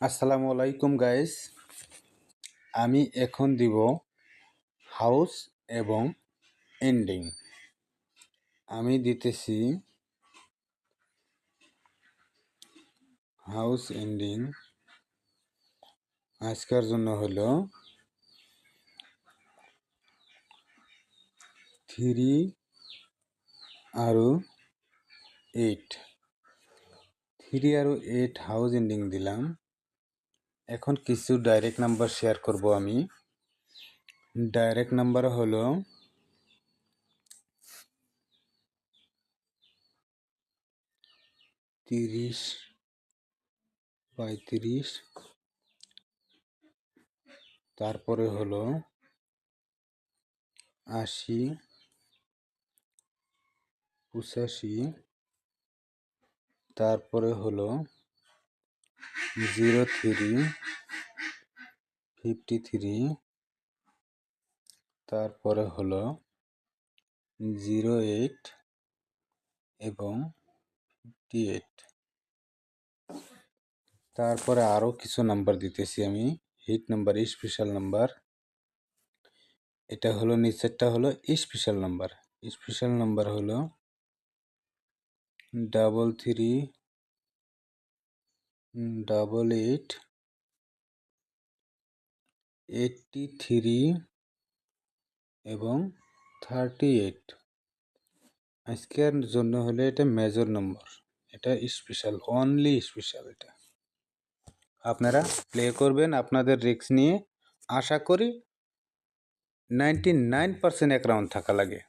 আসসালামু আলাইকুম গাইস আমি এখন দিব হাউস এবং এন্ডিং আমি দিতেছি হাউস এন্ডিং আজকের জন্য হলো থ্রি আরও এইট থ্রি আরও এইট হাউস এন্ডিং দিলাম। এখন কিছু ডাইরেক্ট নাম্বার শেয়ার করব আমি। ডাইরেক্ট নাম্বার হলো তিরিশ পঁয়ত্রিশ, তারপরে হলো আশি, পঁচাশি, তারপরে হলো জিরো থ্রি ফিফটি থ্রি তারপরে হলো জিরো এইট এবং ফিফটি এইট তারপরে আরও কিছু নাম্বার দিতেছি আমি হিট নাম্বার স্পেশাল নাম্বার এটা হলো, নিচেরটা হলো স্পেশাল নাম্বার স্পেশাল নাম্বার হলো double three double eight eighty three এবং থার্টি এইট আজকের জন্য হলে এটা মেজর নম্বর এটা স্পেশাল অনলি স্পেশাল এটা। আপনারা প্লে করবেন, আপনাদের রিক্স নিয়ে। আশা করি নাইনটি নাইন পার্সেন্ট রাউন্ড থাকা লাগে।